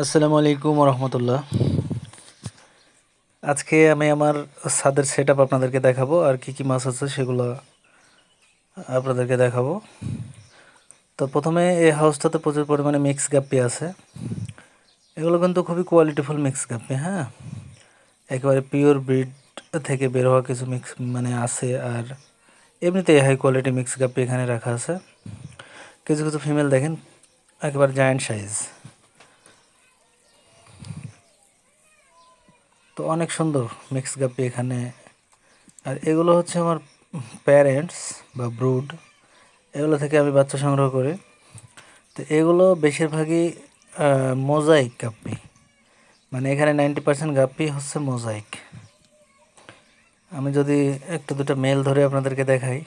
আসসালামু আলাইকুম রহমতুল্লাহ আজকে আমি আমার ছাদের সেট আপ আপনাদেরকে দেখাবো, আর কি কি মাছ আছে সেগুলো আপনাদেরকে দেখাবো। তো প্রথমে এই হাউসটাতে প্রচুর পরিমাণে মিক্স গাপ্পি আছে। এগুলো কিন্তু খুবই কোয়ালিটিফুল মিক্স গাপ্পি হ্যাঁ? একেবারে পিওর ব্রিড থেকে বের হওয়া কিছু মিক্স মানে আছে, আর এমনিতেই হাই কোয়ালিটি মিক্স গাপ্পি এখানে রাখা আছে। কিছু কিছু ফিমেল দেখেন, একেবারে জায়ান্ট সাইজ তো অনেক সুন্দর মিক্স গাপ্পি এখানে। আর এগুলো হচ্ছে আমার প্যারেন্টস বা ব্রুড এগুলো থেকে আমি বাচ্চা সংগ্রহ করি। তো এগুলো বেশিরভাগই মোজাইক গাপ্পি মানে এখানে নাইনটি পার্সেন্ট গাপ্পি হচ্ছে মোজাইক আমি যদি একটা দুটো মেল ধরে আপনাদেরকে দেখাই,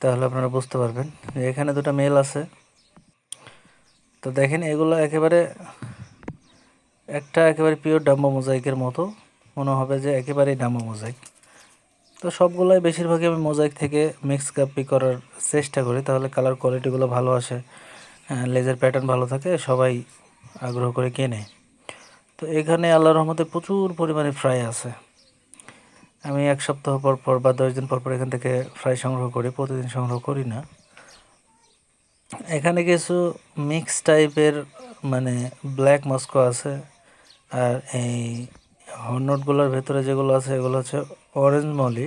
তাহলে আপনারা বুঝতে পারবেন। এখানে দুটো মেল আছে। তো দেখেন এগুলো একেবারে একটা একেবারে পিওর ডাম্বো মোজাইকের মতো। মনে হবে যে একেবারেই ডাম্বো মোজাইক। তো সবগুলোই বেশিরভাগই আমি মোজাইক থেকে মিক্স কাপি করার চেষ্টা করি, তাহলে কালার কোয়ালিটিগুলো ভালো আসে লেজার প্যাটার্ন ভালো থাকে, সবাই আগ্রহ করে কেনে। তো এখানে আল্লাহ রহমতে প্রচুর পরিমাণে ফ্রাই আছে। আমি এক সপ্তাহ পর পর বা দশ দিন পর পর এখান থেকে ফ্রাই সংগ্রহ করি, প্রতিদিন সংগ্রহ করি না। এখানে কিছু মিক্স টাইপের মানে ব্ল্যাক মস্কো আছে। আর এই হর্নটগুলোর ভেতরে যেগুলো আছে, এগুলো হচ্ছে অরেঞ্জ মলি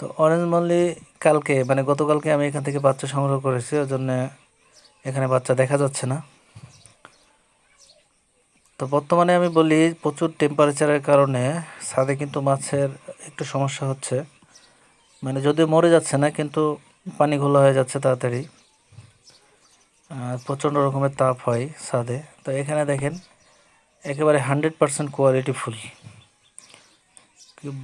তো অরেঞ্জ মলি কালকে মানে গতকালকে আমি এখান থেকে বাচ্চা সংগ্রহ করেছি, ওই জন্য এখানে বাচ্চা দেখা যাচ্ছে না। তো বর্তমানে আমি বলি প্রচুর টেম্পারেচারের কারণে ছাদে কিন্তু মাছের একটু সমস্যা হচ্ছে। মানে যদিও মরে যাচ্ছে না, কিন্তু পানি ঘোলা হয়ে যাচ্ছে তাড়াতাড়ি। প্রচণ্ড রকমের তাপ হয় ছাদে। তো এখানে দেখেন একেবারে হান্ড্রেড পারসেন্ট কোয়ালিটি ফুল।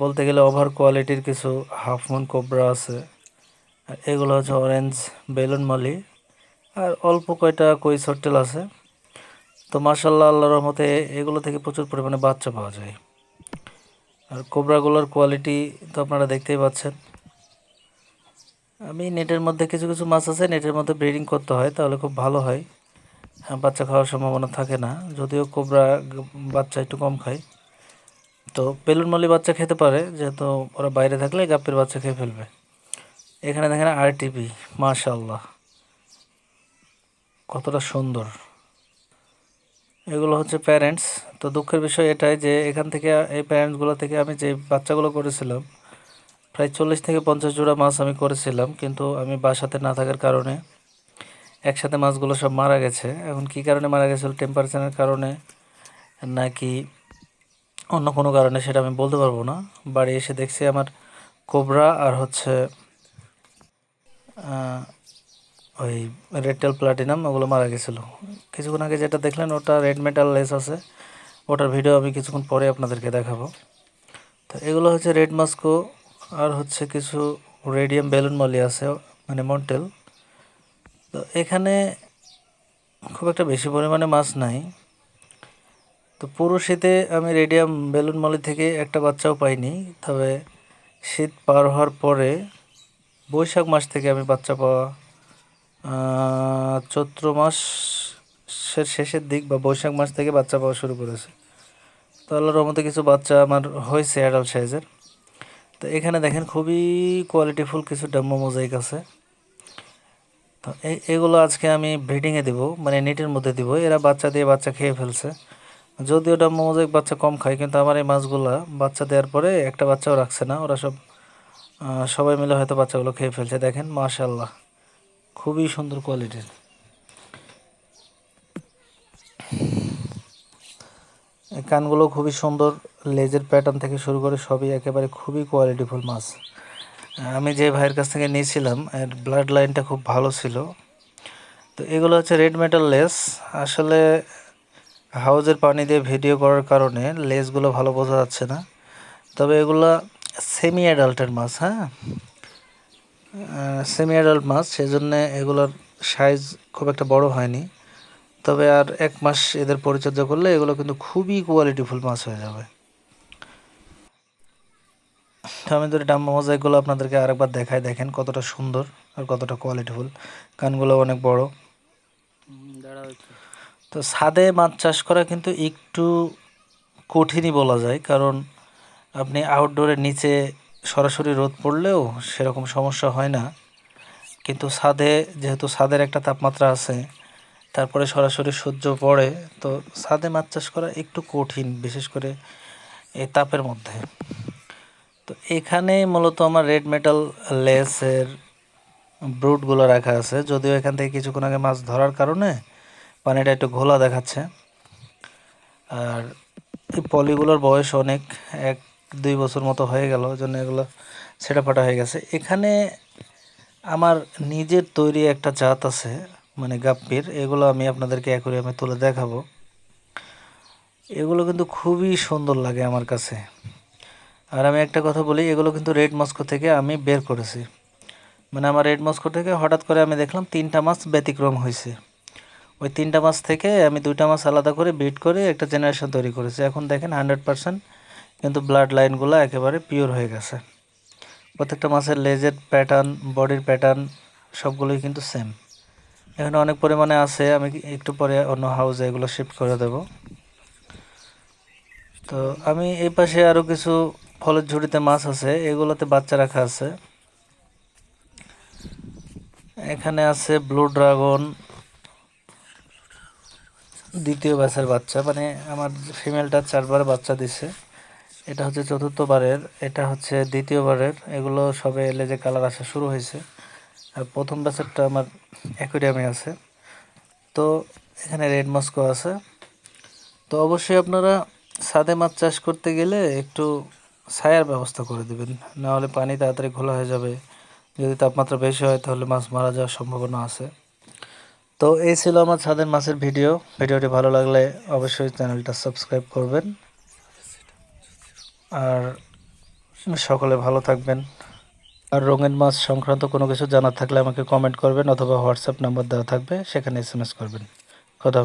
বলতে গেলে ওভার কোয়ালিটির কিছু হাফ মুন কোবরা আছে আর এগুলো হচ্ছে অরেঞ্জ বেলুন মালি আর অল্প কয়টা কই সর্টেল আছে। তো মার্শাল্লাহ আল্লাহ রহমতে এগুলো থেকে প্রচুর পরিমাণে বাচ্চা পাওয়া যায়। আর কোবরাগুলোর কোয়ালিটি তো আপনারা দেখতেই পাচ্ছেন। আমি নেটের মধ্যে কিছু কিছু মাছ আছে নেটের মধ্যে ব্রিডিং করতে হয় তাহলে খুব ভালো হ্যাঁ, বাচ্চা খাওয়ার সম্ভাবনা থাকে না। যদিও কোবরা বাচ্চা একটু কম খায়। তো বেলুন মলি বাচ্চা খেতে পারে, যেহেতু ওরা বাইরে থাকলে গাপ্পের বাচ্চা খেয়ে ফেলবে। এখানে দেখেন আরটিপি মাশাল্লাহ কতটা সুন্দর। এগুলো হচ্ছে প্যারেন্টস তো দুঃখের বিষয় এটাই যে, এখান থেকে এই প্যারেন্টসগুলো থেকে আমি যে বাচ্চাগুলো করেছিলাম, প্রায় চল্লিশ থেকে পঞ্চাশ জোড়া মাছ আমি করেছিলাম, কিন্তু আমি বাসাতে না থাকার কারণে একসাথে মাছগুলো সব মারা গেছে। এখন কি কারণে মারা গেছিল টেম্পারেচারের কারণে? নাকি অন্য কোনো কারণে সেটা আমি বলতে পারব না। বাড়ি এসে দেখছি আমার কোবরা আর হচ্ছে ওই রেডটেল প্লাটিনাম ওগুলো মারা গেছিল। কিছুক্ষণ আগে যেটা দেখলেন ওটা রেড মেটাল লেস আছে। ওটার ভিডিও আমি কিছুক্ষণ পরে আপনাদেরকে দেখাবো। তো এগুলো হচ্ছে রেড মাস্কো আর হচ্ছে কিছু রেডিয়াম বেলুন মলি আছে মানে মন্টেল। তো এখানে খুব একটা বেশি পরিমাণে মাছ নাই। তো পুরো শীতে আমি রেডিয়াম বেলুন মলি থেকে একটা বাচ্চাও পাইনি। তবে শীত পার হওয়ার পরে বৈশাখ মাস থেকে আমি বাচ্চা পাওয়া চৈত্র মাসের শেষের দিক বা বৈশাখ মাস থেকে বাচ্চা পাওয়া শুরু করেছে। তো আল্লাহর রহমতে কিছু বাচ্চা আমার হয়েছে অ্যাডাল্ট সাইজের তো এখানে দেখেন খুবই কোয়ালিটিফুল কিছু ডাম্মো মোজাইক আছে। তো এই এগুলো আজকে আমি ব্রিডিংয়ে দিব মানে নেটের মধ্যে দিব। এরা বাচ্চা দিয়ে বাচ্চা খেয়ে ফেলছে। যদিও ওটা মোজাইক বাচ্চা কম খায়, কিন্তু আমার এই মাছগুলা বাচ্চা দেওয়ার পরে একটা বাচ্চাও রাখছে না। ওরা সব সবাই মিলে হয়তো বাচ্চাগুলো খেয়ে ফেলছে। দেখেন মাশাল্লাহ খুবই সুন্দর কোয়ালিটির কানগুলো খুবই সুন্দর, লেজের প্যাটার্ন থেকে শুরু করে সবই একেবারে খুবই কোয়ালিটিফুল মাছ। আমি যে ভাইয়ের কাছ থেকে নিয়েছিলাম, এর ব্লাড লাইনটা খুব ভালো ছিল। তো এগুলো হচ্ছে রেড মেটাল লেস আসলে হাউজের পানি দিয়ে ভিডিও করার কারণে লেসগুলো ভালো বোঝা যাচ্ছে না। তবে এগুলো সেমি অ্যাডাল্টের মাছ হ্যাঁ? সেমি অ্যাডাল্ট মাছ সেই সেজন্য এগুলোর সাইজ খুব একটা বড় হয়নি। তবে আর এক মাস এদের পরিচর্যা করলে এগুলো কিন্তু খুবই কোয়ালিটিফুল মাছ হয়ে যাবে। আমি ডাম্বা মোজাইকগুলো আপনাদেরকে আরেকবার দেখায় দেখেন কতটা সুন্দর আর কতটা কোয়ালিটিফুল কানগুলো অনেক বড়। তো ছাদে মাছ চাষ করা কিন্তু একটু কঠিনই বলা যায় কারণ আপনি আউটডোরের নিচে সরাসরি রোদ পড়লেও সেরকম সমস্যা হয় না। কিন্তু ছাদে যেহেতু ছাদের একটা তাপমাত্রা আছে তারপরে সরাসরি সূর্য পড়ে তো ছাদে মাছ চাষ করা একটু কঠিন বিশেষ করে এই তাপের মধ্যে। তো এখানে মূলত আমার রেড মেটাল লেসের ব্রুটগুলো রাখা আছে। যদিও এখান থেকে কিছুক্ষণ আগে মাছ ধরার কারণে পানিটা একটু ঘোলা দেখাচ্ছে। আর পলিগুলোর বয়স অনেক, এক দুই বছর মতো হয়ে গেল, জন্য এগুলো ছেঁড়া ফাটা হয়ে গেছে। এখানে আমার নিজের তৈরি একটা জাত আছে মানে গাপ্পির। এগুলো আমি আপনাদেরকে অ্যাকোরিয়ামে তুলে দেখাবো। এগুলো কিন্তু খুবই সুন্দর লাগে আমার কাছে। আর আমি একটা কথা বলি, এগুলো কিন্তু রেড মস্কো থেকে আমি বের করেছি। মানে আমার রেড মস্কো থেকে হঠাৎ করে আমি দেখলাম তিনটা মাছ ব্যতিক্রম হয়েছে। ওই তিনটা মাছ থেকে আমি দুইটা মাছ আলাদা করে বিট করে একটা জেনারেশন তৈরি করেছি। এখন দেখেন হান্ড্রেড পারসেন্ট কিন্তু ব্লাড লাইনগুলো একেবারে পিওর হয়ে গেছে। প্রত্যেকটা মাছের লেজের প্যাটার্ন বডির প্যাটার্ন সবগুলোই কিন্তু সেম এখানে অনেক পরিমাণে আছে, আমি একটু পরে অন্য হাউসে এগুলো শিফট করে দেব। তো আমি এই পাশে আরও কিছু ফলের ঝুড়িতে মাছ আছে, এগুলোতে বাচ্চা রাখা আছে। এখানে আছে ব্লু ড্রাগন, দ্বিতীয় ব্যাচের বাচ্চা মানে আমার ফিমেলটা চারবার বাচ্চা দিছে। এটা হচ্ছে চতুর্থবারের এটা হচ্ছে দ্বিতীয়বারের এগুলো সবে লেজে কালার আসা শুরু হয়েছে। আর প্রথম ব্যাচেরটা আমার অ্যাকোরিয়ামে আছে। তো এখানে রেড মস্কো আছে। তো অবশ্যই আপনারা সাদে মাছ চাষ করতে গেলে একটু ছায়ার ব্যবস্থা করে দেবেন। নাহলে পানি তাড়াতাড়ি ঘোলা হয়ে যাবে। যদি তাপমাত্রা বেশি হয়, তাহলে মাছ মারা যাওয়ার সম্ভাবনা আছে। তো এই ছিল আমার ছাদের মাছের ভিডিও। ভিডিওটি ভালো লাগলে অবশ্যই চ্যানেলটা সাবস্ক্রাইব করবেন। আর সকলে ভালো থাকবেন। আর রঙিন মাছ সংক্রান্ত কোনো কিছু জানার থাকলে আমাকে কমেন্ট করবেন অথবা হোয়াটসঅ্যাপ নাম্বার দেওয়া থাকবে, সেখানে এস করবেন। খোদা